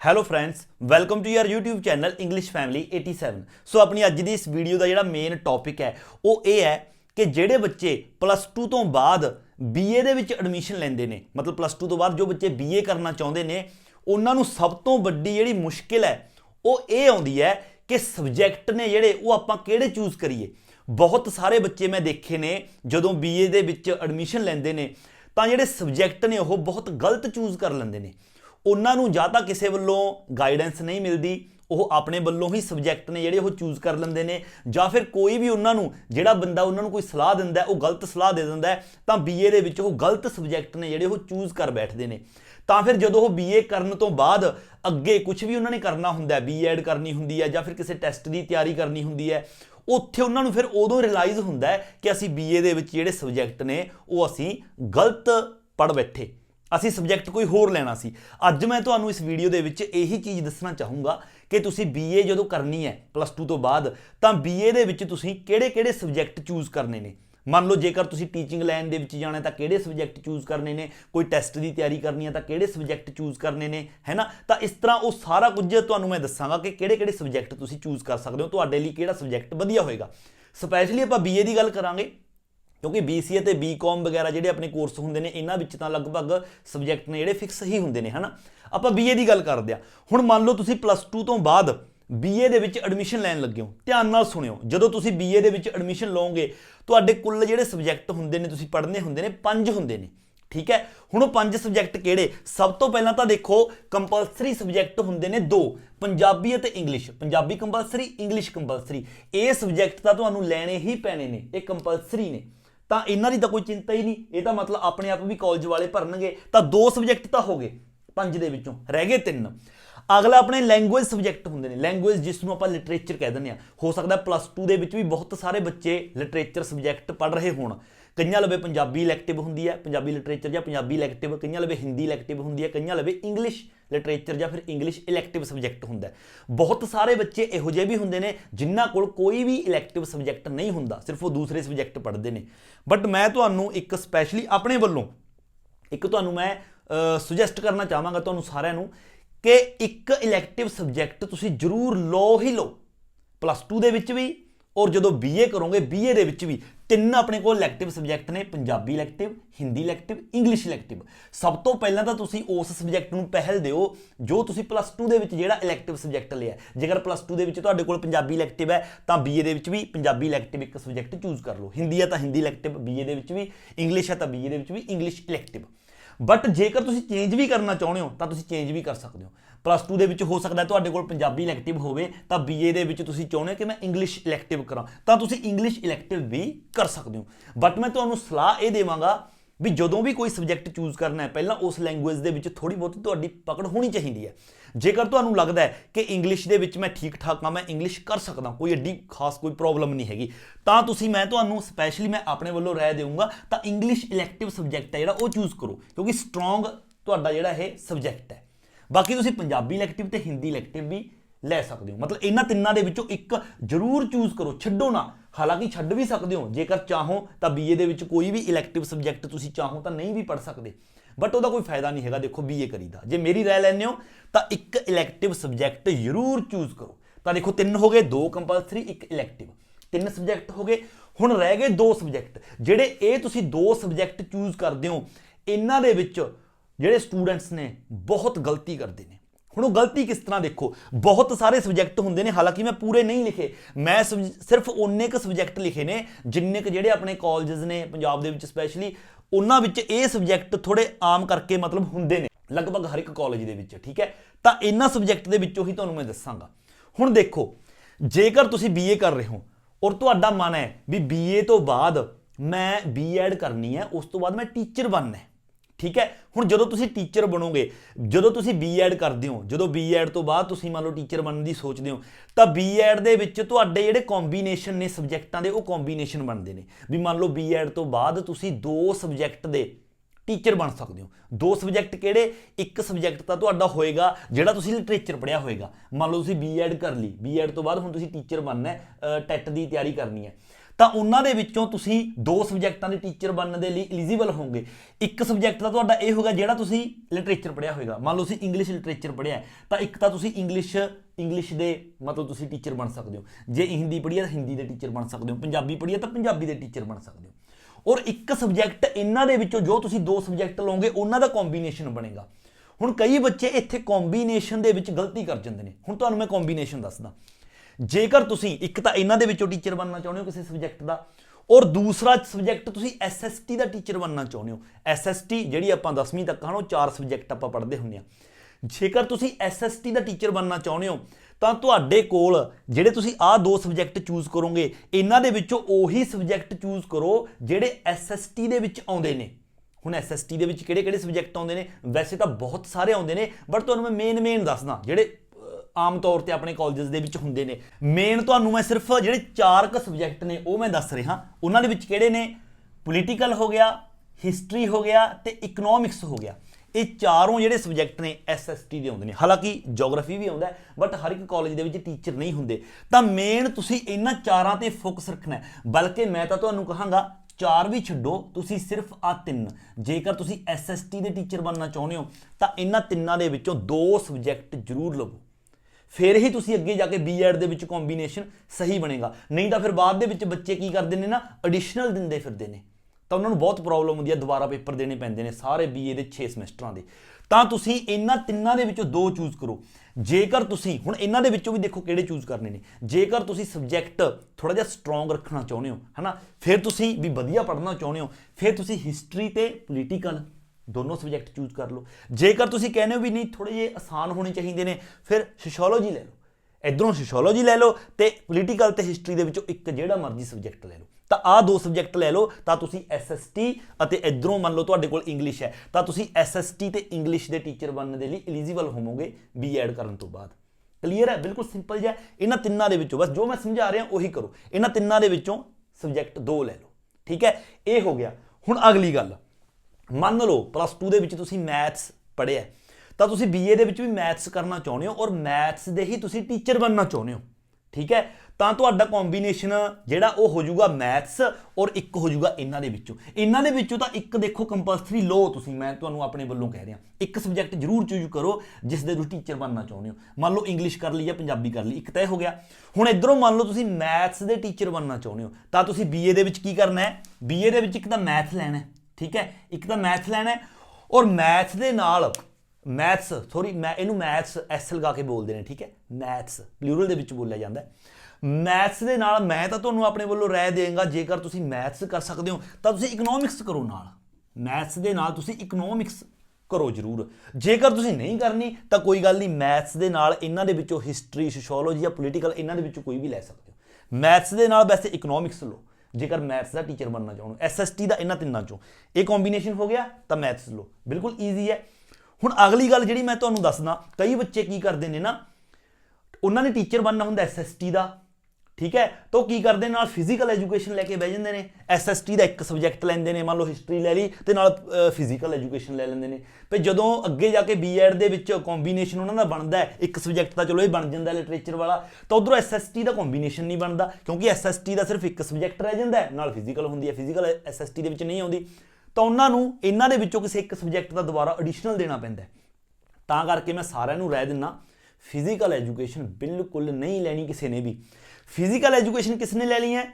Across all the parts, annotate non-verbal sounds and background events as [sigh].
Hello friends welcome to your YouTube channel English family 87 so ਆਪਣੀ ਅੱਜ ਦੀ ਇਸ video ਦਾ ਜਿਹੜਾ ਮੇਨ ਟੌਪਿਕ ਹੈ, ਉਹ ਇਹ ਹੈ ਕਿ ਜਿਹੜੇ ਬੱਚੇ ਪਲੱਸ 2 ਤੋਂ ਬਾਅਦ BA ਦੇ ਵਿੱਚ ਐਡਮਿਸ਼ਨ ਲੈਂਦੇ ਨੇ, ਮਤਲਬ ਪਲੱਸ 2 ਤੋਂ ਬਾਅਦ ਜੋ ਬੱਚੇ BA ਕਰਨਾ ਚਾਹੁੰਦੇ ਨੇ, ਉਹਨਾਂ ਨੂੰ ਸਭ ਤੋਂ ਵੱਡੀ ਜਿਹੜੀ ਮੁਸ਼ਕਿਲ ਹੈ, ਉਹ ਇਹ ਆਉਂਦੀ ਹੈ ਕਿ ਸਬਜੈਕਟ ਨੇ ਜਿਹੜੇ, ਉਹ ਆਪਾਂ ਕਿਹੜੇ ਚੂਜ਼ ਕਰੀਏ? ਬਹੁਤ ਸਾਰੇ ਬੱਚੇ ਮੈਂ ਦੇਖੇ ਨੇ, ਜਦੋਂ BA ਦੇ ਵਿੱਚ ਐਡਮਿਸ਼ਨ ਲੈਂਦੇ ਨੇ, ਤਾਂ ਜਿਹੜੇ ਸਬਜੈਕਟ ਨੇ ਉਹ ਬਹੁਤ ਗਲਤ ਚੂਜ਼ ਕਰ ਲੈਂਦੇ ਨੇ। ਉਹਨਾਂ ਨੂੰ ਜਾਂ ਤਾਂ ਕਿਸੇ ਵੱਲੋਂ ਗਾਈਡੈਂਸ ਨਹੀਂ ਮਿਲਦੀ ਉਹ ਆਪਣੇ ਵੱਲੋਂ ਹੀ ਸਬਜੈਕਟ ਨੇ ਜਿਹੜੇ ਉਹ ਚੂਜ਼ ਕਰ ਲੈਂਦੇ ਨੇ ਜਾਂ ਫਿਰ ਕੋਈ ਵੀ ਉਹਨਾਂ ਨੂੰ ਜਿਹੜਾ ਬੰਦਾ ਉਹਨਾਂ ਨੂੰ ਕੋਈ ਸਲਾਹ ਦਿੰਦਾ ਉਹ ਗਲਤ ਸਲਾਹ ਦੇ ਦਿੰਦਾ ਹੈ, ਤਾਂ BA ਦੇ ਵਿੱਚ ਉਹ ਗਲਤ ਸਬਜੈਕਟ ਨੇ ਜਿਹੜੇ ਉਹ ਚੂਜ਼ ਕਰ ਬੈਠਦੇ ਨੇ। ਤਾਂ ਫਿਰ ਜਦੋਂ ਉਹ BA ਕਰਨ ਤੋਂ ਬਾਅਦ ਅੱਗੇ ਕੁਝ ਵੀ ਉਹਨਾਂ ਨੇ ਕਰਨਾ ਹੁੰਦਾ ਹੈ ਬੀਐਡ ਕਰਨੀ ਹੁੰਦੀ ਹੈ ਜਾਂ ਫਿਰ ਕਿਸੇ ਟੈਸਟ ਦੀ ਤਿਆਰੀ ਕਰਨੀ ਹੁੰਦੀ ਹੈ ਉੱਥੇ ਉਹਨਾਂ ਨੂੰ ਫਿਰ ਉਦੋਂ ਰਿਅਲਾਈਜ਼ ਹੁੰਦਾ ਕਿ ਅਸੀਂ BA ਦੇ ਵਿੱਚ ਜਿਹੜੇ ਸਬਜੈਕਟ ਨੇ ਉਹ ਅਸੀਂ ਗਲਤ ਪੜ ਬੈਠੇ। ਅਸੀਂ ਸਬਜੈਕਟ ਕੋਈ ਹੋਰ ਲੈਣਾ ਸੀ। ਅੱਜ ਮੈਂ ਤੁਹਾਨੂੰ ਇਸ ਵੀਡੀਓ ਦੇ ਵਿੱਚ ਇਹੀ ਚੀਜ਼ ਦੱਸਣਾ ਚਾਹੂੰਗਾ ਕਿ ਤੁਸੀਂ BA ਜਦੋਂ ਕਰਨੀ ਹੈ ਪਲੱਸ 2 ਤੋਂ ਬਾਅਦ, ਤਾਂ BA ਦੇ ਵਿੱਚ ਤੁਸੀਂ ਕਿਹੜੇ-ਕਿਹੜੇ ਸਬਜੈਕਟ ਚੂਜ਼ ਕਰਨੇ ਨੇ? ਮੰਨ ਲਓ ਜੇਕਰ ਤੁਸੀਂ ਟੀਚਿੰਗ ਲਾਈਨ ਦੇ ਵਿੱਚ ਜਾਣਾ ਤਾਂ ਕਿਹੜੇ ਸਬਜੈਕਟ ਚੂਜ਼ ਕਰਨੇ ਨੇ? ਕੋਈ ਟੈਸਟ ਦੀ ਤਿਆਰੀ ਕਰਨੀ ਹੈ, ਤਾਂ ਕਿਹੜੇ ਸਬਜੈਕਟ ਚੂਜ਼ ਕਰਨੇ ਨੇ? ਹੈਨਾ ਤਾਂ ਇਸ ਤਰ੍ਹਾਂ ਉਹ ਸਾਰਾ ਕੁਝ ਤੁਹਾਨੂੰ ਮੈਂ ਦੱਸਾਂਗਾ ਕਿ ਕਿਹੜੇ-ਕਿਹੜੇ ਸਬਜੈਕਟ ਤੁਸੀਂ ਚੂਜ਼ ਕਰ ਸਕਦੇ ਹੋ। ਤੁਹਾਡੇ ਲਈ ਕਿਹੜਾ ਸਬਜੈਕਟ ਵਧੀਆ ਹੋਏਗਾ। ਸਪੈਸ਼ਲੀ ਆਪਾਂ BA ਦੀ ਗੱਲ ਕਰਾਂਗੇ। ਕਿਉਂਕਿ BCA ਤੇ BCom ਵਗੈਰਾ ਜਿਹੜੇ ਆਪਣੇ ਕੋਰਸ ਹੁੰਦੇ ਨੇ, ਇਹਨਾਂ ਵਿੱਚ ਤਾਂ ਲਗਭਗ ਸਬਜੈਕਟ ਨੇ ਜਿਹੜੇ ਫਿਕਸ ਹੀ ਹੁੰਦੇ ਨੇ, ਹਨਾ? ਆਪਾਂ BA ਦੀ ਗੱਲ ਕਰਦੇ ਆ ਹੁਣ ਮੰਨ ਲਓ ਤੁਸੀਂ ਪਲੱਸ 2 ਤੋਂ ਬਾਅਦ BA ਦੇ ਵਿੱਚ ਐਡਮਿਸ਼ਨ ਲੈਣ ਲੱਗੇ ਹੋ, ਧਿਆਨ ਨਾਲ ਸੁਣਿਓ। ਜਦੋਂ ਤੁਸੀਂ BA ਦੇ ਵਿੱਚ ਐਡਮਿਸ਼ਨ ਲਓਗੇ, ਤੁਹਾਡੇ ਕੁੱਲ ਜਿਹੜੇ ਸਬਜੈਕਟ ਹੁੰਦੇ ਨੇ, ਤੁਸੀਂ ਪੜ੍ਹਨੇ ਹੁੰਦੇ ਨੇ, ਪੰਜ ਹੁੰਦੇ ਨੇ। ਠੀਕ ਹੈ? ਹੁਣ ਉਹ ਪੰਜ ਸਬਜੈਕਟ ਕਿਹੜੇ? ਸਭ ਤੋਂ ਪਹਿਲਾਂ ਤਾਂ ਦੇਖੋ ਕੰਪਲਸਰੀ ਸਬਜੈਕਟ ਹੁੰਦੇ ਨੇ ਦੋ, ਪੰਜਾਬੀ ਅਤੇ English Punjabi compulsory English compulsory ਇਹ ਸਬਜੈਕਟ ਤਾਂ ਤੁਹਾਨੂੰ ਲੈਣੇ ਹੀ ਪੈਣੇ ਨੇ, ਇਹ ਕੰਪਲਸਰੀ ਨੇ। ਤਾਂ ਇਹਨਾਂ ਦੀ ਤਾਂ ਕੋਈ ਚਿੰਤਾ ਹੀ ਨਹੀਂ। ਇਹ ਤਾਂ ਮਤਲਬ ਆਪਣੇ ਆਪ ਵੀ ਕਾਲਜ ਵਾਲੇ ਭਰਨਗੇ, ਤਾਂ ਦੋ ਸਬਜੈਕਟ ਤਾਂ ਹੋ ਗਏ ਪੰਜ ਦੇ ਵਿੱਚੋਂ, ਰਹਿ ਗਏ ਤਿੰਨ। ਅਗਲਾ ਆਪਣੇ ਲੈਂਗੁਏਜ ਸਬਜੈਕਟ ਹੁੰਦੇ ਨੇ। ਲੈਂਗੁਏਜ ਜਿਸ ਨੂੰ ਆਪਾਂ ਲਿਟਰੇਚਰ ਕਹਿ ਦਿੰਦੇ ਆ ਹੋ ਸਕਦਾ ਪਲੱਸ 2 ਦੇ ਵਿੱਚ ਵੀ ਬਹੁਤ ਸਾਰੇ ਬੱਚੇ ਲਿਟਰੇਚਰ ਸਬਜੈਕਟ ਪੜ੍ਹ ਰਹੇ ਹੋਣ। ਕਈਆਂ ਲਵੇ ਪੰਜਾਬੀ ਇਲੈਕਟਿਵ ਹੁੰਦੀ ਹੈ, ਪੰਜਾਬੀ ਲਿਟਰੇਚਰ ਜਾਂ ਪੰਜਾਬੀ ਇਲੈਕਟਿਵ ਕਈਆਂ ਲਵੇ ਹਿੰਦੀ ਇਲੈਕਟਿਵ ਹੁੰਦੀ ਹੈ, ਕਈਆਂ ਲਵੇ ਇੰਗਲਿਸ਼ ਲਿਟਰੇਚਰ ਜਾਂ ਫਿਰ ਇੰਗਲਿਸ਼ ਇਲੈਕਟਿਵ ਸਬਜੈਕਟ ਹੁੰਦਾ ਬਹੁਤ ਸਾਰੇ ਬੱਚੇ ਇਹੋ ਜਿਹੇ ਵੀ ਹੁੰਦੇ ਨੇ ਜਿਨ੍ਹਾਂ ਕੋਲ ਕੋਈ ਵੀ ਇਲੈਕਟਿਵ ਸਬਜੈਕਟ ਨਹੀਂ ਹੁੰਦਾ, ਸਿਰਫ ਉਹ ਦੂਸਰੇ ਸਬਜੈਕਟ ਪੜ੍ਹਦੇ ਨੇ। ਬਟ ਮੈਂ ਤੁਹਾਨੂੰ ਇੱਕ ਸਪੈਸ਼ਲੀ ਆਪਣੇ ਵੱਲੋਂ ਇੱਕ ਤੁਹਾਨੂੰ ਮੈਂ ਸੁਜੈਸਟ ਕਰਨਾ ਚਾਹਾਂਗਾ ਤੁਹਾਨੂੰ ਸਾਰਿਆਂ ਨੂੰ ਕਿ ਇੱਕ ਇਲੈਕਟਿਵ ਸਬਜੈਕਟ ਤੁਸੀਂ ਜ਼ਰੂਰ ਲਓ ਹੀ ਲਓ। ਪਲੱਸ 2 ਦੇ ਵਿੱਚ ਵੀ ਔਰ ਜਦੋਂ BA ਕਰੋਗੇ BA ਦੇ ਵਿੱਚ ਵੀ ਤਿੰਨ ਆਪਣੇ ਕੋਲ ਇਲੈਕਟਿਵ ਸਬਜੈਕਟ ਨੇ, Punjabi elective Hindi elective English elective ਸਭ ਤੋਂ ਪਹਿਲਾਂ ਤਾਂ ਤੁਸੀਂ ਉਸ ਸਬਜੈਕਟ ਨੂੰ ਪਹਿਲ ਦਿਓ, ਜੋ ਤੁਸੀਂ ਪਲੱਸ 2 ਦੇ ਵਿੱਚ ਜਿਹੜਾ ਇਲੈਕਟਿਵ ਸਬਜੈਕਟ ਲਿਆ ਜੇਕਰ ਪਲੱਸ 2 ਦੇ ਵਿੱਚ ਤੁਹਾਡੇ ਕੋਲ ਪੰਜਾਬੀ ਇਲੈਕਟਿਵ ਹੈ, ਤਾਂ BA ਦੇ ਵਿੱਚ ਵੀ ਪੰਜਾਬੀ ਇਲੈਕਟਿਵ ਇੱਕ ਸਬਜੈਕਟ ਚੂਜ਼ ਕਰ ਲਓ। ਹਿੰਦੀ ਹੈ ਤਾਂ ਹਿੰਦੀ ਇਲੈਕਟਿਵ BA ਦੇ ਵਿੱਚ ਵੀ ਇੰਗਲਿਸ਼ ਹੈ ਤਾਂ BA ਦੇ ਵਿੱਚ ਵੀ ਇੰਗਲਿਸ਼ ਇਲੈਕਟਿਵ ਬਟ ਜੇਕਰ ਤੁਸੀਂ ਚੇਂਜ ਵੀ ਕਰਨਾ ਚਾਹੁੰਦੇ ਹੋ, ਤਾਂ ਤੁਸੀਂ ਚੇਂਜ ਵੀ ਕਰ ਸਕਦੇ ਹੋ। ਪਲੱਸ 2 ਦੇ ਵਿੱਚ ਹੋ ਸਕਦਾ ਤੁਹਾਡੇ ਕੋਲ ਪੰਜਾਬੀ ਇਲੈਕਟਿਵ ਹੋਵੇ, ਤਾਂ BA ਦੇ ਵਿੱਚ ਤੁਸੀਂ ਚਾਹੁੰਦੇ ਹੋ ਕਿ ਮੈਂ ਇੰਗਲਿਸ਼ ਇਲੈਕਟਿਵ ਕਰਾਂ। ਤਾਂ ਤੁਸੀਂ ਇੰਗਲਿਸ਼ ਇਲੈਕਟਿਵ ਵੀ ਕਰ ਸਕਦੇ ਹੋ। ਬਟ ਮੈਂ ਤੁਹਾਨੂੰ ਸਲਾਹ ਇਹ ਦੇਵਾਂਗਾ ਵੀ ਜਦੋਂ ਵੀ ਕੋਈ ਸਬਜੈਕਟ ਚੂਜ਼ ਕਰਨਾ ਹੈ, ਪਹਿਲਾਂ ਉਸ ਲੈਂਗੁਏਜ ਦੇ ਵਿੱਚ ਥੋੜੀ ਬਹੁਤੀ ਤੁਹਾਡੀ ਪਕੜ ਹੋਣੀ ਚਾਹੀਦੀ ਹੈ। ਜੇਕਰ ਤੁਹਾਨੂੰ ਲੱਗਦਾ ਹੈ ਕਿ ਇੰਗਲਿਸ਼ ਦੇ ਵਿੱਚ ਮੈਂ ਠੀਕ ਠਾਕ ਹਾਂ ਮੈਂ ਇੰਗਲਿਸ਼ ਕਰ ਸਕਦਾ ਕੋਈ ਐਡੀ ਖਾਸ ਕੋਈ ਪ੍ਰੋਬਲਮ ਨਹੀਂ ਹੈਗੀ। ਤਾਂ ਤੁਸੀਂ, ਮੈਂ ਤੁਹਾਨੂੰ ਸਪੈਸ਼ਲੀ ਮੈਂ ਆਪਣੇ ਵੱਲੋਂ ਰਾਏ ਦੇਵਾਂਗਾ ਤਾਂ ਇੰਗਲਿਸ਼ ਇਲੈਕਟਿਵ ਸਬਜੈਕਟ ਹੈ ਜਿਹੜਾ, ਉਹ ਚੂਜ਼ ਕਰੋ, ਕਿਉਂਕਿ ਸਟਰੋਂਗ ਤੁਹਾਡਾ ਜਿਹੜਾ ਇਹ ਸਬਜੈਕਟ ਹੈ। ਬਾਕੀ ਤੁਸੀਂ ਪੰਜਾਬੀ ਇਲੈਕਟਿਵ ਤੇ ਹਿੰਦੀ ਇਲੈਕਟਿਵ ਵੀ ਲੈ ਸਕਦੇ ਹੋ। ਮਤਲਬ ਇਹਨਾਂ ਤਿੰਨਾਂ ਦੇ ਵਿੱਚੋਂ ਇੱਕ ਜ਼ਰੂਰ ਚੂਜ਼ ਕਰੋ, ਛੱਡੋ ਨਾ। ਹਾਲਾਂਕਿ ਛੱਡ ਵੀ ਸਕਦੇ ਹੋ, ਜੇਕਰ ਚਾਹੋ ਤਾਂ BA ਦੇ ਵਿੱਚ ਕੋਈ ਵੀ ਇਲੈਕਟਿਵ ਸਬਜੈਕਟ ਤੁਸੀਂ ਚਾਹੋ ਤਾਂ ਨਹੀਂ ਵੀ ਪੜ ਸਕਦੇ। ਬਟ ਉਹਦਾ ਕੋਈ ਫਾਇਦਾ ਨਹੀਂ ਹੈਗਾ, ਦੇਖੋ BA ਕਰੀਦਾ। ਜੇ ਮੇਰੀ ਰਾਏ ਲੈਣੇ ਹੋ, ਤਾਂ ਇੱਕ ਇਲੈਕਟਿਵ ਸਬਜੈਕਟ ਜ਼ਰੂਰ ਚੂਜ਼ ਕਰੋ। ਤਾਂ ਦੇਖੋ, ਤਿੰਨ ਹੋ ਗਏ, ਦੋ ਕੰਪਲਸਰੀ ਇੱਕ ਇਲੈਕਟਿਵ ਤਿੰਨ ਸਬਜੈਕਟ ਹੋ ਗਏ, ਹੁਣ ਰਹਿ ਗਏ ਦੋ ਸਬਜੈਕਟ ਜਿਹੜੇ ਇਹ ਤੁਸੀਂ ਦੋ ਸਬਜੈਕਟ ਚੂਜ਼ ਕਰਦੇ ਹੋ, ਇਹਨਾਂ ਦੇ ਵਿੱਚ ਜਿਹੜੇ ਸਟੂਡੈਂਟਸ ਨੇ, ਬਹੁਤ ਗਲਤੀ ਕਰਦੇ ਨੇ। ਹੁਣ ਉਹ ਗਲਤੀ ਕਿਸ ਤਰ੍ਹਾਂ ਦੇਖੋ? ਬਹੁਤ ਸਾਰੇ ਸਬਜੈਕਟ ਹੁੰਦੇ ਨੇ, ਹਾਲਾਂਕਿ ਮੈਂ ਪੂਰੇ ਨਹੀਂ ਲਿਖੇ। ਮੈਂ ਸਿਰਫ ਉਹਨੇ ਕੁ ਸਬਜੈਕਟ ਲਿਖੇ ਨੇ, ਜਿੰਨੇ ਕੁ ਜਿਹੜੇ ਆਪਣੇ ਕਾਲਜਸ ਨੇ, ਪੰਜਾਬ ਦੇ ਵਿੱਚ ਸਪੈਸ਼ਲੀ ਉਹਨਾਂ ਵਿੱਚ ਇਹ ਸਬਜੈਕਟ ਥੋੜੇ ਆਮ ਕਰਕੇ ਮਤਲਬ ਹੁੰਦੇ ਨੇ, ਲਗਭਗ ਹਰ ਇੱਕ ਕਾਲਜ ਦੇ ਵਿੱਚ, ਠੀਕ ਹੈ? ਤਾਂ ਇਹਨਾਂ ਸਬਜੈਕਟ ਦੇ ਵਿੱਚੋਂ ਹੀ ਤੁਹਾਨੂੰ ਮੈਂ ਦੱਸਾਂਗਾ। ਹੁਣ ਦੇਖੋ, ਜੇਕਰ ਤੁਸੀਂ BA ਕਰ ਰਹੇ ਹੋ, ਔਰ ਤੁਹਾਡਾ ਮਨ ਹੈ ਵੀ BA ਤੋਂ ਬਾਅਦ ਮੈਂ B.Ed ਕਰਨੀ ਹੈ, ਉਸ ਤੋਂ ਬਾਅਦ ਮੈਂ ਟੀਚਰ ਬਣਨਾ ਹੈ ਠੀਕ ਹੈ? ਹੁਣ ਜਦੋਂ ਤੁਸੀਂ ਟੀਚਰ ਬਣੋਗੇ, ਜਦੋਂ ਤੁਸੀਂ ਬੀਐਡ ਕਰਦੇ ਹੋ, ਜਦੋਂ ਬੀਐਡ ਤੋਂ ਬਾਅਦ ਤੁਸੀਂ ਮੰਨ ਲਓ ਟੀਚਰ ਬਣਨ ਦੀ ਸੋਚਦੇ ਹੋ, ਤਾਂ ਬੀਐਡ ਦੇ ਵਿੱਚ ਤੁਹਾਡੇ ਜਿਹੜੇ ਕੰਬੀਨੇਸ਼ਨ ਨੇ ਸਬਜੈਕਟਾਂ ਦੇ, ਉਹ ਕੰਬੀਨੇਸ਼ਨ ਬਣਦੇ ਨੇ। ਵੀ ਮੰਨ ਲਓ ਬੀਐਡ ਤੋਂ ਬਾਅਦ ਤੁਸੀਂ ਦੋ ਸਬਜੈਕਟ ਦੇ ਟੀਚਰ ਬਣ ਸਕਦੇ ਹੋ। ਦੋ ਸਬਜੈਕਟ ਕਿਹੜੇ? ਇੱਕ ਸਬਜੈਕਟ ਤਾਂ ਤੁਹਾਡਾ ਹੋਏਗਾ, ਜਿਹੜਾ ਤੁਸੀਂ ਲਿਟਰੇਚਰ ਪੜ੍ਹਿਆ ਹੋਏਗਾ। ਮੰਨ ਲਓ ਤੁਸੀਂ ਬੀਐਡ ਕਰ ਲਈ। ਬੀਐਡ ਤੋਂ ਬਾਅਦ ਹੁਣ ਤੁਸੀਂ ਟੀਚਰ ਬਣਨਾ ਹੈ ਟੈਟ ਦੀ ਤਿਆਰੀ ਕਰਨੀ ਹੈ। ਤਾਂ ਉਹਨਾਂ ਦੇ ਵਿੱਚੋਂ ਤੁਸੀਂ ਦੋ ਸਬਜੈਕਟਾਂ ਦੇ ਟੀਚਰ ਬਣਨ ਦੇ ਲਈ ਐਲੀਜੀਬਲ ਹੋਵੋਗੇ। ਇੱਕ ਸਬਜੈਕਟ ਦਾ ਤੁਹਾਡਾ ਇਹ ਹੋਗਾ ਜਿਹੜਾ ਤੁਸੀਂ ਲਿਟਰੇਚਰ ਪੜ੍ਹਿਆ ਹੋਵੇਗਾ ਮੰਨ ਲਓ ਤੁਸੀਂ ਇੰਗਲਿਸ਼ ਲਿਟਰੇਚਰ ਪੜ੍ਹਿਆ ਤਾਂ ਇੱਕ ਤਾਂ ਤੁਸੀਂ ਇੰਗਲਿਸ਼ ਇੰਗਲਿਸ਼ ਦੇ ਮਤਲਬ ਤੁਸੀਂ ਟੀਚਰ ਬਣ ਸਕਦੇ ਹੋ। ਜੇ ਹਿੰਦੀ ਪੜ੍ਹੀ ਹੈ ਤਾਂ ਹਿੰਦੀ ਦੇ ਟੀਚਰ ਬਣ ਸਕਦੇ ਹੋ। ਪੰਜਾਬੀ ਪੜ੍ਹੀ ਹੈ ਤਾਂ ਪੰਜਾਬੀ ਦੇ ਟੀਚਰ ਬਣ ਸਕਦੇ ਹੋ। ਔਰ ਇੱਕ ਸਬਜੈਕਟ ਇਹਨਾਂ ਦੇ ਵਿੱਚੋਂ ਜੋ ਤੁਸੀਂ ਦੋ ਸਬਜੈਕਟ ਲਓਗੇ, ਉਹਨਾਂ ਦਾ ਕੰਬੀਨੇਸ਼ਨ ਬਣੇਗਾ। ਹੁਣ ਕਈ ਬੱਚੇ ਇੱਥੇ ਕੰਬੀਨੇਸ਼ਨ ਦੇ ਵਿੱਚ ਗਲਤੀ ਕਰ ਜਾਂਦੇ ਨੇ। ਹੁਣ ਤੁਹਾਨੂੰ ਮੈਂ ਕੰਬੀਨੇਸ਼ਨ ਦੱਸਦਾ। ਜੇਕਰ ਤੁਸੀਂ ਇੱਕ ਤਾਂ ਇਹਨਾਂ ਦੇ ਵਿੱਚੋਂ ਟੀਚਰ ਬਣਨਾ ਚਾਹੁੰਦੇ ਹੋ ਕਿਸੇ ਸਬਜੈਕਟ ਦਾ, ਔਰ ਦੂਸਰਾ ਸਬਜੈਕਟ ਤੁਸੀਂ ਐਸਐਸਟੀ ਦਾ ਟੀਚਰ ਬਣਨਾ ਚਾਹੁੰਦੇ ਹੋ। ਐਸਐਸਟੀ ਜਿਹੜੀ ਆਪਾਂ 10ਵੀਂ ਤੱਕ ਹਨ, ਉਹ ਚਾਰ ਸਬਜੈਕਟ ਆਪਾਂ ਪੜ੍ਹਦੇ ਹੁੰਦੇ ਆ ਜੇਕਰ ਤੁਸੀਂ ਐਸਐਸਟੀ ਦਾ ਟੀਚਰ ਬਣਨਾ ਚਾਹੁੰਦੇ ਹੋ, ਤਾਂ ਤੁਹਾਡੇ ਕੋਲ ਜਿਹੜੇ ਤੁਸੀਂ ਆਹ ਦੋ ਸਬਜੈਕਟ ਚੂਜ਼ ਕਰੋਗੇ, ਇਹਨਾਂ ਦੇ ਵਿੱਚੋਂ ਉਹੀ ਸਬਜੈਕਟ ਚੂਜ਼ ਕਰੋ ਜਿਹੜੇ ਐਸਐਸਟੀ ਦੇ ਵਿੱਚ ਆਉਂਦੇ ਨੇ। ਹੁਣ ਐਸਐਸਟੀ ਦੇ ਵਿੱਚ ਕਿਹੜੇ ਕਿਹੜੇ ਸਬਜੈਕਟ ਆਉਂਦੇ ਨੇ? ਵੈਸੇ ਤਾਂ ਬਹੁਤ ਸਾਰੇ ਆਉਂਦੇ ਨੇ ਬਟ ਤੁਹਾਨੂੰ ਮੈਂ ਮੇਨ ਮੇਨ ਦੱਸਦਾ, ਜਿਹੜੇ ਆਮ ਤੌਰ ਤੇ ਆਪਣੇ ਕਾਲਜਸ ਦੇ ਵਿੱਚ ਹੁੰਦੇ ਨੇ। ਮੇਨ ਤੁਹਾਨੂੰ ਮੈਂ ਸਿਰਫ ਜਿਹੜੇ ਚਾਰ ਕੁ ਸਬਜੈਕਟ ਨੇ, ਉਹ ਮੈਂ ਦੱਸ ਰਿਹਾ। ਉਹਨਾਂ ਦੇ ਵਿੱਚ ਕਿਹੜੇ ਨੇ? ਪੋਲੀਟੀਕਲ ਹੋ ਗਿਆ ਹਿਸਟਰੀ ਹੋ ਗਿਆ ਤੇ ਇਕਨੋਮਿਕਸ ਹੋ ਗਿਆ। ਇਹ ਚਾਰੋਂ ਜਿਹੜੇ ਸਬਜੈਕਟ ਨੇ ਐਸਐਸਟੀ ਦੇ ਆਉਂਦੇ ਨੇ। ਹਾਲਾਂਕਿ ਜੀਓਗ੍ਰਾਫੀ ਵੀ ਆਉਂਦਾ ਬਟ ਹਰ ਇੱਕ ਕਾਲਜ ਦੇ ਵਿੱਚ ਟੀਚਰ ਨਹੀਂ ਹੁੰਦੇ। ਤਾਂ ਮੇਨ ਤੁਸੀਂ ਇਹਨਾਂ ਚਾਰਾਂ ਤੇ ਫੋਕਸ ਰੱਖਣਾ ਬਲਕਿ ਮੈਂ ਤਾਂ ਤੁਹਾਨੂੰ ਕਹਾਂਗਾ, ਚਾਰ ਵੀ ਛੱਡੋ, ਤੁਸੀਂ ਸਿਰਫ ਆ ਤਿੰਨ। ਜੇਕਰ ਤੁਸੀਂ ਐਸਐਸਟੀ ਦੇ ਟੀਚਰ ਬਣਨਾ ਚਾਹੁੰਦੇ ਹੋ, ਤਾਂ ਇਹਨਾਂ ਤਿੰਨਾਂ ਦੇ ਵਿੱਚੋਂ ਦੋ ਸਬਜੈਕਟ ਜ਼ਰੂਰ ਲਵੋ। ਫਿਰ ਹੀ ਤੁਸੀਂ ਅੱਗੇ ਜਾ ਕੇ ਬੀਐਡ ਦੇ ਵਿੱਚ ਕੰਬੀਨੇਸ਼ਨ ਸਹੀ ਬਣੇਗਾ। ਨਹੀਂ ਤਾਂ ਫਿਰ ਬਾਅਦ ਦੇ ਵਿੱਚ ਬੱਚੇ ਕੀ ਕਰਦੇ ਨੇ ਨਾ ਐਡੀਸ਼ਨਲ ਦਿੰਦੇ ਫਿਰਦੇ ਨੇ। ਤਾਂ ਉਹਨਾਂ ਨੂੰ ਬਹੁਤ ਪ੍ਰੋਬਲਮ ਹੁੰਦੀ ਹੈ ਦੁਬਾਰਾ ਪੇਪਰ ਦੇਣੇ ਪੈਂਦੇ ਨੇ ਸਾਰੇ ਬੀਏ ਦੇ 6 ਸਮੈਸਟਰਾਂ ਦੇ। ਤਾਂ ਤੁਸੀਂ ਇਹਨਾਂ ਤਿੰਨਾਂ ਦੇ ਵਿੱਚੋਂ ਦੋ ਚੂਜ਼ ਕਰੋ। ਜੇਕਰ ਤੁਸੀਂ, ਹੁਣ ਇਹਨਾਂ ਦੇ ਵਿੱਚੋਂ ਵੀ ਦੇਖੋ ਕਿਹੜੇ ਚੂਜ਼ ਕਰਨੇ ਨੇ। ਜੇਕਰ ਤੁਸੀਂ ਸਬਜੈਕਟ ਥੋੜਾ ਜਿਹਾ ਸਟਰੋਂਗ ਰੱਖਣਾ ਚਾਹੁੰਦੇ ਹੋ, ਹਨਾ, ਫਿਰ ਤੁਸੀਂ ਵੀ ਵਧੀਆ ਪੜ੍ਹਨਾ ਚਾਹੁੰਦੇ ਹੋ, ਫਿਰ ਤੁਸੀਂ ਹਿਸਟਰੀ ਤੇ ਪੋਲੀਟੀਕਲ ਦੋਨੋਂ ਸਬਜੈਕਟ ਚੂਜ਼ ਕਰ ਲਓ। ਜੇਕਰ ਤੁਸੀਂ ਕਹਿੰਦੇ ਹੋ ਵੀ ਨਹੀਂ ਥੋੜੇ ਜਿਹੇ ਆਸਾਨ ਹੋਣੇ ਚਾਹੀਦੇ ਨੇ, ਫਿਰ ਸੋਸ਼ੀਓਲੋਜੀ ਲੈ ਲਓ। ਇਧਰੋਂ ਸੋਸ਼ੀਓਲੋਜੀ ਲੈ ਲਓ ਤੇ ਪੋਲੀਟੀਕਲ ਤੇ ਹਿਸਟਰੀ ਦੇ ਵਿੱਚੋਂ ਇੱਕ ਜਿਹੜਾ ਮਰਜ਼ੀ ਸਬਜੈਕਟ ਲੈ ਲਓ। ਤਾਂ ਆਹ ਦੋ ਸਬਜੈਕਟ ਲੈ ਲਓ, ਤਾਂ ਤੁਸੀਂ ਐਸਐਸਟੀ ਅਤੇ ਇਧਰੋਂ ਮੰਨ ਲਓ ਤੁਹਾਡੇ ਕੋਲ ਇੰਗਲਿਸ਼ ਹੈ, ਤਾਂ ਤੁਸੀਂ ਐਸਐਸਟੀ ਤੇ ਇੰਗਲਿਸ਼ ਦੇ ਟੀਚਰ ਬਣਨ ਦੇ ਲਈ ਐਲੀਜੀਬਲ ਹੋਵੋਗੇ ਬੀਐਡ ਕਰਨ ਤੋਂ ਬਾਅਦ। ਕਲੀਅਰ ਹੈ? ਬਿਲਕੁਲ ਸਿੰਪਲ ਜਿਹਾ। ਇਹਨਾਂ ਤਿੰਨਾਂ ਦੇ ਵਿੱਚੋਂ, ਬਸ ਜੋ ਮੈਂ ਸਮਝਾ ਰਿਹਾ, ਉਹੀ ਕਰੋ। ਇਹਨਾਂ ਤਿੰਨਾਂ ਦੇ ਵਿੱਚੋਂ ਸਬਜੈਕਟ ਦੋ ਲੈ ਲਓ। ਠੀਕ ਹੈ? ਇਹ ਹੋ ਗਿਆ। ਹੁਣ ਅਗਲੀ ਗੱਲ। ਮੰਨ ਲਓ ਪਲੱਸ 2 ਦੇ ਵਿੱਚ ਤੁਸੀਂ ਮੈਥਸ ਪੜ੍ਹਿਆ ਤਾਂ ਤੁਸੀਂ ਬੀਏ ਦੇ ਵਿੱਚ ਵੀ ਮੈਥਸ ਕਰਨਾ ਚਾਹੁੰਦੇ ਹੋ ਔਰ ਮੈਥਸ ਦੇ ਹੀ ਤੁਸੀਂ ਟੀਚਰ ਬਣਨਾ ਚਾਹੁੰਦੇ ਹੋ, ਠੀਕ ਹੈ? ਤਾਂ ਤੁਹਾਡਾ ਕੰਬੀਨੇਸ਼ਨ ਜਿਹੜਾ ਉਹ ਹੋ ਜਾਊਗਾ ਮੈਥਸ ਔਰ ਇੱਕ ਹੋ ਜਾਊਗਾ ਇਹਨਾਂ ਦੇ ਵਿੱਚੋਂ। ਇਹਨਾਂ ਦੇ ਵਿੱਚੋਂ ਤਾਂ ਇੱਕ ਦੇਖੋ ਕੰਪਲਸਰੀ ਲੋ ਤੁਸੀਂ, ਮੈਂ ਤੁਹਾਨੂੰ ਆਪਣੇ ਵੱਲੋਂ ਕਹਿ ਰਿਹਾ। ਇੱਕ ਸਬਜੈਕਟ ਜ਼ਰੂਰ ਚੂਜ਼ ਕਰੋ ਜਿਸ ਦੇ ਤੁਸੀਂ ਟੀਚਰ ਬਣਨਾ ਚਾਹੁੰਦੇ ਹੋ। ਮੰਨ ਲਓ ਇੰਗਲਿਸ਼ ਕਰ ਲਈ ਜਾਂ ਪੰਜਾਬੀ ਕਰ ਲਈ, ਇੱਕ ਤਾਂ ਇਹ ਹੋ ਗਿਆ। ਹੁਣ ਇਧਰੋਂ ਮੰਨ ਲਓ ਤੁਸੀਂ ਮੈਥਸ ਦੇ ਟੀਚਰ ਬਣਨਾ ਚਾਹੁੰਦੇ ਹੋ, ਤਾਂ ਤੁਸੀਂ ਬੀਏ ਦੇ ਵਿੱਚ ਕੀ ਕਰਨਾ ਹੈ? ਬੀਏ ਦੇ ਵਿੱਚ ਇੱਕ ਤਾਂ ਮੈਥ ਲੈਣਾ ਹੈ। ਠੀਕ ਹੈ? ਇੱਕ ਤਾਂ ਮੈਥ ਲੈਣਾ ਹੈ ਔਰ ਮੈਥ ਦੇ ਨਾਲ ਮੈਥਸ ਸੌਰੀ ਮੈਂ ਇਹਨੂੰ ਮੈਥਸ ਐਸ ਲਗਾ ਕੇ ਬੋਲਦੇ ਨੇ, ਠੀਕ ਹੈ? ਮੈਥਸ ਪਲੂਰਲ ਦੇ ਵਿੱਚ ਬੋਲਿਆ ਜਾਂਦਾ ਹੈ। ਮੈਥਸ ਦੇ ਨਾਲ ਮੈਂ ਤਾਂ ਤੁਹਾਨੂੰ ਆਪਣੇ ਵੱਲੋਂ ਰਾਏ ਦੇਵਾਂਗਾ, ਜੇਕਰ ਤੁਸੀਂ ਮੈਥਸ ਕਰ ਸਕਦੇ ਹੋ, ਤਾਂ ਤੁਸੀਂ ਇਕਨੋਮਿਕਸ ਕਰੋ ਨਾਲ। ਮੈਥਸ ਦੇ ਨਾਲ ਤੁਸੀਂ ਇਕਨੋਮਿਕਸ ਕਰੋ ਜ਼ਰੂਰ। ਜੇਕਰ ਤੁਸੀਂ ਨਹੀਂ ਕਰਨੀ, ਤਾਂ ਕੋਈ ਗੱਲ ਨਹੀਂ ਮੈਥਸ ਦੇ ਨਾਲ ਇਹਨਾਂ ਦੇ ਵਿੱਚੋਂ ਹਿਸਟਰੀ ਸੋਸ਼ੀਓਲੋਜੀ ਜਾਂ ਪੋਲੀਟੀਕਲ ਇਹਨਾਂ ਦੇ ਵਿੱਚੋਂ ਕੋਈ ਵੀ ਲੈ ਸਕਦੇ ਹੋ। ਮੈਥਸ ਦੇ ਨਾਲ ਵੈਸੇ ਇਕਨੋਮਿਕਸ ਲਓ। ਜੇਕਰ ਮੈਥਸ ਦਾ ਟੀਚਰ ਬਣਨਾ ਚਾਹੁੰਦੇ ਐਸਐਸਟੀ ਦਾ ਇਹਨਾਂ ਤਿੰਨਾਂ ਚੋਂ। ਇਹ ਕੰਬੀਨੇਸ਼ਨ ਹੋ ਗਿਆ, ਤਾਂ ਮੈਥਸ ਲਓ। ਬਿਲਕੁਲ ਈਜ਼ੀ ਹੈ। ਹੁਣ ਅਗਲੀ ਗੱਲ ਜਿਹੜੀ ਮੈਂ ਤੁਹਾਨੂੰ ਦੱਸਦਾ, ਕਈ ਬੱਚੇ ਕੀ ਕਰਦੇ ਨੇ ਨਾ, ਉਹਨਾਂ ਨੇ ਟੀਚਰ ਬਣਨਾ ਹੁੰਦਾ ਐਸਐਸਟੀ ਦਾ। ਠੀਕ ਹੈ? ਤਾਂ ਉਹ ਕੀ ਕਰਦੇ? ਨਾਲ ਫਿਜ਼ੀਕਲ ਐਜੂਕੇਸ਼ਨ ਲੈ ਕੇ ਬਹਿ ਜਾਂਦੇ ਨੇ। ਐਸਐਸਟੀ ਦਾ ਇੱਕ ਸਬਜੈਕਟ ਲੈਂਦੇ ਨੇ, ਮੰਨ ਲਓ ਹਿਸਟਰੀ ਲੈ ਲਈ ਤੇ ਨਾਲ ਫਿਜ਼ੀਕਲ ਐਜੂਕੇਸ਼ਨ ਲੈ ਲੈਂਦੇ ਨੇ। ਤੇ ਜਦੋਂ ਅੱਗੇ ਜਾ ਕੇ ਬੀਐਡ ਦੇ ਵਿੱਚ ਕੰਬੀਨੇਸ਼ਨ ਉਹਨਾਂ ਦਾ ਬਣਦਾ ਹੈ, ਇੱਕ ਸਬਜੈਕਟ ਤਾਂ ਚਲੋ ਇਹ ਬਣ ਜਾਂਦਾ ਲਿਟਰੇਚਰ ਵਾਲਾ, ਤਾਂ ਉਧਰੋਂ ਐਸਐਸਟੀ ਦਾ ਕੰਬੀਨੇਸ਼ਨ ਨਹੀਂ ਬਣਦਾ, ਕਿਉਂਕਿ ਐਸਐਸਟੀ ਦਾ ਸਿਰਫ ਇੱਕ ਸਬਜੈਕਟ ਰਹਿ ਜਾਂਦਾ ਹੈ, ਨਾਲ ਫਿਜ਼ੀਕਲ ਹੁੰਦੀ ਹੈ। ਫਿਜ਼ੀਕਲ ਐਸਐਸਟੀ ਦੇ ਵਿੱਚ ਨਹੀਂ ਆਉਂਦੀ। ਤਾਂ ਉਹਨਾਂ ਨੂੰ ਇਹਨਾਂ ਦੇ ਵਿੱਚੋਂ ਕਿਸੇ ਇੱਕ ਸਬਜੈਕਟ ਦਾ ਦੁਬਾਰਾ ਐਡੀਸ਼ਨਲ ਦੇਣਾ ਪੈਂਦਾ ਤਾਂ ਕਰਕੇ ਮੈਂ ਸਾਰਿਆਂ ਨੂੰ ਰਾਏ ਦਿੰਨਾ ਫਿਜ਼ੀਕਲ ਐਜੂਕੇਸ਼ਨ ਬਿਲਕੁਲ ਨਹੀਂ ਲੈਣੀ ਕਿਸੇ ਨੇ ਵੀ। ਫਿਜ਼ੀਕਲ ਐਜੂਕੇਸ਼ਨ ਕਿਸ ਨੇ ਲੈ ਲਈ ਹੈ?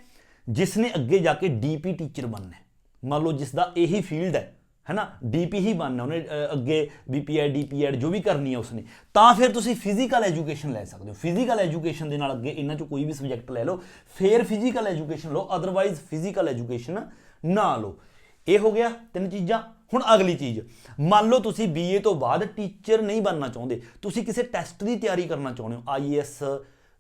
ਜਿਸ ਨੇ ਅੱਗੇ ਜਾ ਕੇ ਡੀਪੀ ਟੀਚਰ ਬਣਨਾ ਹੈ। ਮੰਨ ਲਓ ਜਿਸ ਦਾ ਇਹੀ ਫੀਲਡ ਹੈ ਹੈਨਾ? ਡੀਪੀ ਹੀ ਬਣਨਾ ਉਹਨੇ ਅ, ਅੱਗੇ ਬੀਪੀਐਡ ਡੀਪੀਐਡ ਜੋ ਵੀ ਕਰਨੀ ਹੈ ਉਸਨੇ। ਤਾਂ ਫਿਰ ਤੁਸੀਂ ਫਿਜ਼ੀਕਲ ਐਜੂਕੇਸ਼ਨ ਲੈ ਸਕਦੇ ਹੋ। ਫਿਜ਼ੀਕਲ ਐਜੂਕੇਸ਼ਨ ਦੇ ਨਾਲ ਅੱਗੇ ਇਹਨਾਂ ਚੋਂ ਕੋਈ ਵੀ ਸਬਜੈਕਟ ਲੈ ਲਓ। ਫਿਰ ਫਿਜ਼ੀਕਲ ਐਜੂਕੇਸ਼ਨ ਲਓ ਅਦਰਵਾਈਜ਼ ਫਿਜ਼ੀਕਲ ਐਜੂਕੇਸ਼ਨ ਨਾ ਲਓ। ਇਹ ਹੋ ਗਿਆ ਤਿੰਨ ਚੀਜ਼ਾਂ। ਹੁਣ ਅਗਲੀ ਚੀਜ਼। ਮੰਨ ਲਓ ਤੁਸੀਂ ਬੀਏ ਤੋਂ ਬਾਅਦ ਟੀਚਰ ਨਹੀਂ ਬਣਨਾ ਚਾਹੁੰਦੇ। ਤੁਸੀਂ ਕਿਸੇ ਟੈਸਟ ਦੀ ਤਿਆਰੀ ਕਰਨਾ ਚਾਹੁੰਦੇ ਹੋ। ਆਈਐਸ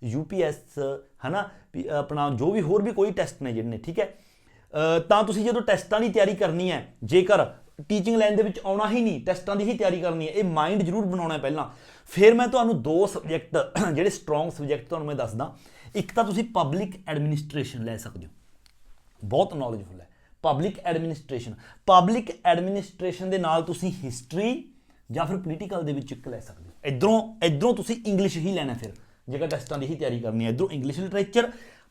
ਯੂਪੀਐਸ ਹਨਾ ਵੀ ਆਪਣਾ ਜੋ ਵੀ ਹੋਰ ਵੀ ਕੋਈ ਟੈਸਟ ਨੇ ਜਿਹੜੇ ਨੇ, ਠੀਕ ਹੈ? ਤਾਂ ਤੁਸੀਂ ਜਦੋਂ ਟੈਸਟਾਂ ਦੀ ਤਿਆਰੀ ਕਰਨੀ ਹੈ, ਜੇਕਰ ਟੀਚਿੰਗ ਲਾਈਨ ਦੇ ਵਿੱਚ ਆਉਣਾ ਹੀ ਨਹੀਂ, ਟੈਸਟਾਂ ਦੀ ਹੀ ਤਿਆਰੀ ਕਰਨੀ ਹੈ, ਇਹ ਮਾਈਂਡ ਜ਼ਰੂਰ ਬਣਾਉਣਾ ਪਹਿਲਾਂ। ਫਿਰ ਮੈਂ ਤੁਹਾਨੂੰ ਦੋ ਸਬਜੈਕਟ [clears throat] ਜਿਹੜੇ ਸਟਰੋਂਗ ਸਬਜੈਕਟ ਤੁਹਾਨੂੰ ਮੈਂ ਦੱਸਦਾ। ਇੱਕ ਤਾਂ ਤੁਸੀਂ ਪਬਲਿਕ ਐਡਮਿਨਿਸਟ੍ਰੇਸ਼ਨ ਲੈ ਸਕਦੇ ਹੋ। ਬਹੁਤ ਨੌਲੇਜਫੁਲ ਹੈ। ਪਬਲਿਕ ਐਡਮਿਨਿਸਟ੍ਰੇਸ਼ਨ ਪਬਲਿਕ ਐਡਮਿਨਿਸਟ੍ਰੇਸ਼ਨ ਦੇ ਨਾਲ ਤੁਸੀਂ ਹਿਸਟਰੀ ਜਾਂ ਫਿਰ ਪੋਲੀਟੀਕਲ ਦੇ ਵਿੱਚ ਇੱਕ ਲੈ ਸਕਦੇ ਹੋ। ਇਧਰੋਂ ਇਧਰੋਂ ਤੁਸੀਂ ਇੰਗਲਿਸ਼ ਹੀ ਲੈਣਾ ਫਿਰ। ਜੇਕਰ ਟੈਸਟਾਂ ਦੀ ਹੀ ਤਿਆਰੀ ਕਰਨੀ ਹੈ, ਇਧਰੋਂ ਇੰਗਲਿਸ਼ ਲਿਟਰੇਚਰ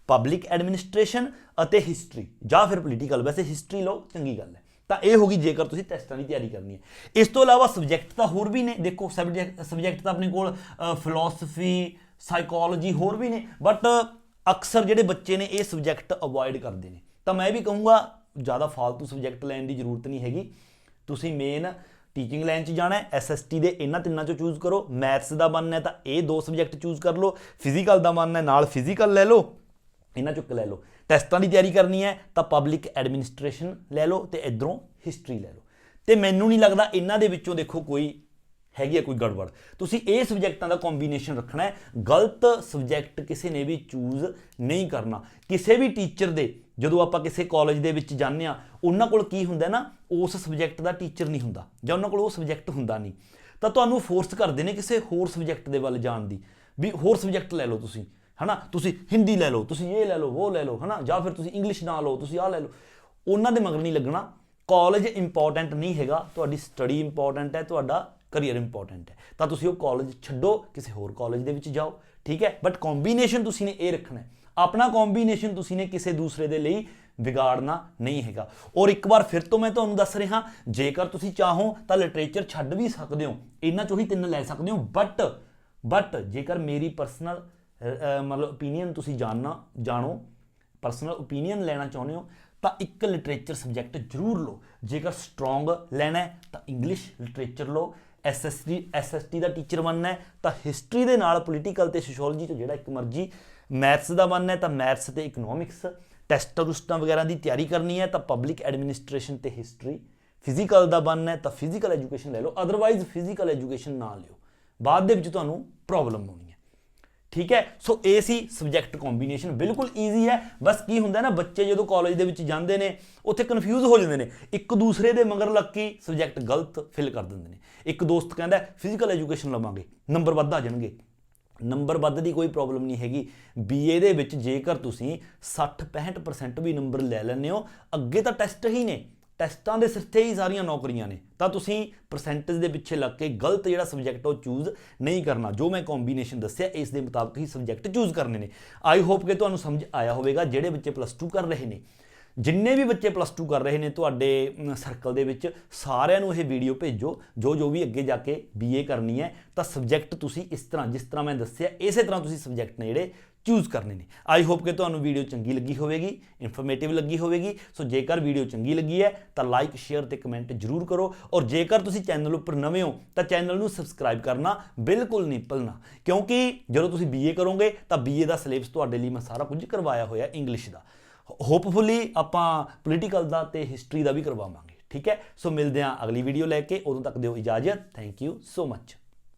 ਪਬਲਿਕ ਐਡਮਿਨਿਸਟ੍ਰੇਸ਼ਨ ਅਤੇ ਹਿਸਟਰੀ ਜਾਂ ਫਿਰ ਪੋਲੀਟੀਕਲ ਵੈਸੇ ਹਿਸਟਰੀ ਲਓ, ਚੰਗੀ ਗੱਲ ਹੈ। ਤਾਂ ਇਹ ਹੋਗੀ ਜੇਕਰ ਤੁਸੀਂ ਟੈਸਟਾਂ ਦੀ ਤਿਆਰੀ ਕਰਨੀ ਹੈ। ਇਸ ਤੋਂ ਇਲਾਵਾ ਸਬਜੈਕਟ ਤਾਂ ਹੋਰ ਵੀ ਨੇ, ਦੇਖੋ ਸਬਜੈਕਟ ਸਬਜੈਕਟ ਤਾਂ ਆਪਣੇ ਕੋਲ ਫਿਲਾਸਫੀ ਸਾਈਕੋਲੋਜੀ ਹੋਰ ਵੀ ਨੇ ਬਟ ਅਕਸਰ ਜਿਹੜੇ ਬੱਚੇ ਨੇ, ਇਹ ਸਬਜੈਕਟ ਅਵੋਇਡ ਕਰਦੇ ਨੇ। ਤਾਂ ਮੈਂ ਵੀ ਕਹੂੰਗਾ, ਜ਼ਿਆਦਾ ਫालतू ਸਬਜੈਕਟ ਲੈਣ ਦੀ ਜ਼ਰੂਰਤ ਨਹੀਂ ਹੈਗੀ। ਤੁਸੀਂ ਮੇਨ ਟੀਚਿੰਗ ਲਾਈਨ 'ਚ ਜਾਣਾ ਹੈ ਐਸਐਸਟੀ ਦੇ ਇਹਨਾਂ ਤਿੰਨਾਂ 'ਚੋਂ ਚੂਜ਼ ਕਰੋ। ਮੈਥਸ ਦਾ ਬਣਨਾ ਹੈ ਤਾਂ ਇਹ ਦੋ ਸਬਜੈਕਟ ਚੂਜ਼ ਕਰ ਲਓ। ਫਿਜ਼ੀਕਲ ਦਾ ਬਣਨਾ ਹੈ, ਨਾਲ ਫਿਜ਼ੀਕਲ ਲੈ ਲਓ। ਇਹਨਾਂ ਚੋਂ ਲੈ ਲਓ। ਟੈਸਟਾਂ ਦੀ ਤਿਆਰੀ ਕਰਨੀ ਹੈ ਤਾਂ ਪਬਲਿਕ ਐਡਮਿਨਿਸਟ੍ਰੇਸ਼ਨ ਲੈ ਲਓ ਤੇ ਇਧਰੋਂ ਹਿਸਟਰੀ ਲੈ ਲਓ। ਤੇ ਮੈਨੂੰ ਨਹੀਂ ਲੱਗਦਾ ਇਹਨਾਂ ਦੇ ਵਿੱਚੋਂ ਦੇਖੋ ਕੋਈ ਹੈਗੀ ਹੈ ਕੋਈ ਗੜਬੜ। ਤੁਸੀਂ ਇਹ ਸਬਜੈਕਟਾਂ ਦਾ ਕੰਬੀਨੇਸ਼ਨ ਰੱਖਣਾ ਹੈ। ਗਲਤ ਸਬਜੈਕਟ ਕਿਸੇ ਨੇ ਵੀ ਚੂਜ਼ ਨਹੀਂ ਕਰਨਾ। ਕਿਸੇ ਵੀ ਟੀਚਰ ਦੇ ਜਦੋਂ ਆਪਾਂ ਕਿਸੇ ਕਾਲਜ ਦੇ ਵਿੱਚ ਜਾਂਦੇ ਆ ਉਹਨਾਂ ਕੋਲ ਕੀ ਹੁੰਦਾ ਨਾ, ਉਸ ਸਬਜੈਕਟ ਦਾ ਟੀਚਰ ਨਹੀਂ ਹੁੰਦਾ ਜਾਂ ਉਹਨਾਂ ਕੋਲ ਉਹ ਸਬਜੈਕਟ ਹੁੰਦਾ ਨਹੀਂ। ਤਾਂ ਤੁਹਾਨੂੰ ਫੋਰਸ ਕਰਦੇ ਨੇ ਕਿਸੇ ਹੋਰ ਸਬਜੈਕਟ ਦੇ ਵੱਲ ਜਾਣ ਦੀ, ਵੀ ਹੋਰ ਸਬਜੈਕਟ ਲੈ ਲਓ ਤੁਸੀਂ, ਹਨਾ? ਤੁਸੀਂ ਹਿੰਦੀ ਲੈ ਲਓ, ਤੁਸੀਂ ਇਹ ਲੈ ਲਓ, ਉਹ ਲੈ ਲਓ, ਹਨਾ? ਜਾਂ ਫਿਰ ਤੁਸੀਂ ਇੰਗਲਿਸ਼ ਨਾ ਲਓ, ਤੁਸੀਂ ਆਹ ਲੈ ਲਓ। ਉਹਨਾਂ ਦੇ ਮਗਰ ਨਹੀਂ ਲੱਗਣਾ ਕਾਲਜ ਇੰਪੋਰਟੈਂਟ ਨਹੀਂ ਹੈਗਾ, ਤੁਹਾਡੀ ਸਟੱਡੀ ਇੰਪੋਰਟੈਂਟ ਹੈ, ਤੁਹਾਡਾ ਕਰੀਅਰ ਇੰਪੋਰਟੈਂਟ ਹੈ। ਤਾਂ ਤੁਸੀਂ ਉਹ ਕਾਲਜ ਛੱਡੋ, ਕਿਸੇ ਹੋਰ ਕਾਲਜ ਦੇ ਵਿੱਚ ਜਾਓ, ਠੀਕ ਹੈ? ਬਟ ਕੰਬੀਨੇਸ਼ਨ ਤੁਸੀਂ ਨੇ ਇਹ ਰੱਖਣਾ ਹੈ। ਆਪਣਾ ਕੰਬੀਨੇਸ਼ਨ ਤੁਸੀਂ ਨੇ ਕਿਸੇ ਦੂਸਰੇ ਦੇ ਲਈ ਵਿਗਾੜਨਾ ਨਹੀਂ ਹੈਗਾ। ਔਰ ਇੱਕ ਵਾਰ ਫਿਰ ਤੋਂ ਮੈਂ ਤੁਹਾਨੂੰ ਦੱਸ ਰਿਹਾ, ਜੇਕਰ ਤੁਸੀਂ ਚਾਹੋ ਤਾਂ ਲਿਟਰੇਚਰ ਛੱਡ ਵੀ ਸਕਦੇ ਹੋ, ਇਹਨਾਂ ਚੋਂ ਹੀ ਤਿੰਨ ਲੈ ਸਕਦੇ ਹੋ ਬਟ ਬਟ ਜੇਕਰ ਮੇਰੀ ਪਰਸਨਲ ਮਤਲਬ ਓਪੀਨੀਅਨ ਤੁਸੀਂ ਜਾਣਨਾ, ਜਾਣੋ ਪਰਸਨਲ ਓਪੀਨੀਅਨ ਲੈਣਾ ਚਾਹੁੰਦੇ ਹੋ, ਤਾਂ ਇੱਕ ਲਿਟਰੇਚਰ ਸਬਜੈਕਟ ਜ਼ਰੂਰ ਲਓ। ਜੇਕਰ ਸਟਰੋਂਗ ਲੈਣਾ ਹੈ, ਤਾਂ ਇੰਗਲਿਸ਼ ਲਿਟਰੇਚਰ ਲਓ। ਐਸਐਸਟੀ ਐਸਐਸਟੀ ਦਾ ਟੀਚਰ ਬਣਨਾ ਹੈ, ਤਾਂ ਹਿਸਟਰੀ ਦੇ ਨਾਲ ਪੋਲੀਟੀਕਲ ਤੇ ਸੋਸ਼ੀਓਲੋਜੀ ਤੋਂ ਜਿਹੜਾ ਇੱਕ ਮਰਜ਼ੀ ਮੈਥਸ ਦਾ ਬਣਨਾ ਹੈ ਤਾਂ ਮੈਥਸ ਤੇ ਇਕਨੋਮਿਕਸ ਟੈਸਟਾਂ ਰੁਸਟਾਂ ਵਗੈਰਾ ਦੀ ਤਿਆਰੀ ਕਰਨੀ ਹੈ ਤਾਂ ਪਬਲਿਕ ਐਡਮਿਨਿਸਟ੍ਰੇਸ਼ਨ ਤੇ ਹਿਸਟਰੀ ਫਿਜ਼ੀਕਲ ਦਾ ਬਣਨਾ ਹੈ ਤਾਂ ਫਿਜ਼ੀਕਲ ਐਜੂਕੇਸ਼ਨ ਲੈ ਲਓ ਅਦਰਵਾਈਜ਼ ਫਿਜ਼ੀਕਲ ਐਜੂਕੇਸ਼ਨ ਨਾ ਲਿਓ। ਬਾਅਦ ਦੇ ਵਿੱਚ ਤੁਹਾਨੂੰ ਪ੍ਰੋਬਲਮ ਹੋਣੀ ਹੈ। ਠੀਕ ਹੈ? ਸੋ ਇਹ ਸੀ ਸਬਜੈਕਟ ਕੰਬੀਨੇਸ਼ਨ ਬਿਲਕੁਲ ਈਜ਼ੀ ਹੈ। ਬਸ ਕੀ ਹੁੰਦਾ ਨਾ, ਬੱਚੇ ਜਦੋਂ ਕਾਲਜ ਦੇ ਵਿੱਚ ਜਾਂਦੇ ਨੇ, ਉੱਥੇ ਕਨਫਿਊਜ਼ ਹੋ ਜਾਂਦੇ ਨੇ। ਇੱਕ ਦੂਸਰੇ ਦੇ ਮਗਰ ਲੱਗ ਕੇ ਸਬਜੈਕਟ ਗਲਤ ਫਿਲ ਕਰ ਦਿੰਦੇ ਨੇ। ਇੱਕ ਦੋਸਤ ਕਹਿੰਦਾ ਫਿਜ਼ੀਕਲ ਐਜੂਕੇਸ਼ਨ ਲਵਾਂਗੇ। ਨੰਬਰ ਵੱਧ ਆ ਜਾਣਗੇ। ਨੰਬਰ ਵੱਧ ਦੀ ਕੋਈ ਪ੍ਰੋਬਲਮ ਨਹੀਂ ਹੈਗੀ। ਬੀਏ ਦੇ ਵਿੱਚ ਜੇਕਰ ਤੁਸੀਂ 60 65% ਵੀ ਨੰਬਰ ਲੈ ਲੈਂਦੇ ਹੋ, ਅੱਗੇ ਤਾਂ ਟੈਸਟ ਹੀ ਨੇ। ਟੈਸਟਾਂ ਦੇ ਸਿਰ ਤੇ ਹੀ ਸਾਰੀਆਂ ਨੌਕਰੀਆਂ ਨੇ। ਤਾਂ ਤੁਸੀਂ ਪਰਸੈਂਟੇਜ ਦੇ ਪਿੱਛੇ ਲੱਗ ਕੇ ਗਲਤ ਜਿਹੜਾ ਸਬਜੈਕਟ ਉਹ ਚੂਜ਼ ਨਹੀਂ ਕਰਨਾ। ਜੋ ਮੈਂ ਕੰਬੀਨੇਸ਼ਨ ਦੱਸਿਆ, ਇਸ ਦੇ ਮੁਤਾਬਕ ਹੀ ਸਬਜੈਕਟ ਚੂਜ਼ ਕਰਨੇ ਨੇ। ਆਈ ਹੋਪ ਕਿ ਤੁਹਾਨੂੰ ਸਮਝ ਆਇਆ ਹੋਵੇਗਾ, ਜਿਹੜੇ ਬੱਚੇ ਪਲੱਸ 2 ਕਰ ਰਹੇ ਨੇ। ਜਿੰਨੇ ਵੀ ਬੱਚੇ ਪਲੱਸ 2 ਕਰ ਰਹੇ ਨੇ, ਤੁਹਾਡੇ ਸਰਕਲ ਦੇ ਵਿੱਚ ਸਾਰਿਆਂ ਨੂੰ ਇਹ ਵੀਡੀਓ ਭੇਜੋ। ਜੋ ਜੋ ਵੀ ਅੱਗੇ ਜਾ ਕੇ ਬੀਏ ਕਰਨੀ ਹੈ, ਤਾਂ ਸਬਜੈਕਟ ਤੁਸੀਂ ਇਸ ਤਰ੍ਹਾਂ, ਜਿਸ ਤਰ੍ਹਾਂ ਮੈਂ ਦੱਸਿਆ, ਇਸੇ ਤਰ੍ਹਾਂ ਤੁਸੀਂ ਸਬਜੈਕਟ ਨੇ ਜਿਹੜੇ ਚੂਜ਼ ਕਰਨੇ ਨੇ। ਆਈ ਹੋਪ ਕਿ ਤੁਹਾਨੂੰ ਵੀਡੀਓ ਚੰਗੀ ਲੱਗੀ ਹੋਵੇਗੀ ਇਨਫੋਰਮੇਟਿਵ ਲੱਗੀ ਹੋਵੇਗੀ। ਸੋ ਜੇਕਰ ਵੀਡੀਓ ਚੰਗੀ ਲੱਗੀ ਹੈ, ਤਾਂ ਲਾਈਕ ਸ਼ੇਅਰ ਤੇ ਕਮੈਂਟ ਜਰੂਰ ਕਰੋ। ਔਰ ਜੇਕਰ ਤੁਸੀਂ ਚੈਨਲ ਉੱਪਰ ਨਵੇਂ ਹੋ, ਤਾਂ ਚੈਨਲ ਨੂੰ ਸਬਸਕ੍ਰਾਈਬ ਕਰਨਾ ਬਿਲਕੁਲ ਨਹੀਂ ਭੁੱਲਣਾ। ਕਿਉਂਕਿ ਜਦੋਂ ਤੁਸੀਂ ਬੀਏ ਕਰੋਗੇ, ਤਾਂ ਬੀਏ ਦਾ ਸਿਲੇਬਸ ਤੁਹਾਡੇ ਲਈ ਮੈਂ ਸਾਰਾ ਕੁਝ ਕਰਵਾਇਆ ਹੋਇਆ ਇੰਗਲਿਸ਼ ਦਾ। ਹੋਪਫੁਲੀ ਆਪਾਂ ਪੋਲੀਟੀਕਲ ਦਾ ਤੇ ਹਿਸਟਰੀ ਦਾ ਵੀ ਕਰਵਾਵਾਂਗੇ। ਠੀਕ ਹੈ? ਸੋ ਮਿਲਦੇ ਹਾਂ ਅਗਲੀ ਵੀਡੀਓ ਲੈ ਕੇ। ਉਦੋਂ ਤੱਕ ਦਿਓ ਇਜਾਜ਼ਤ। Thank you so much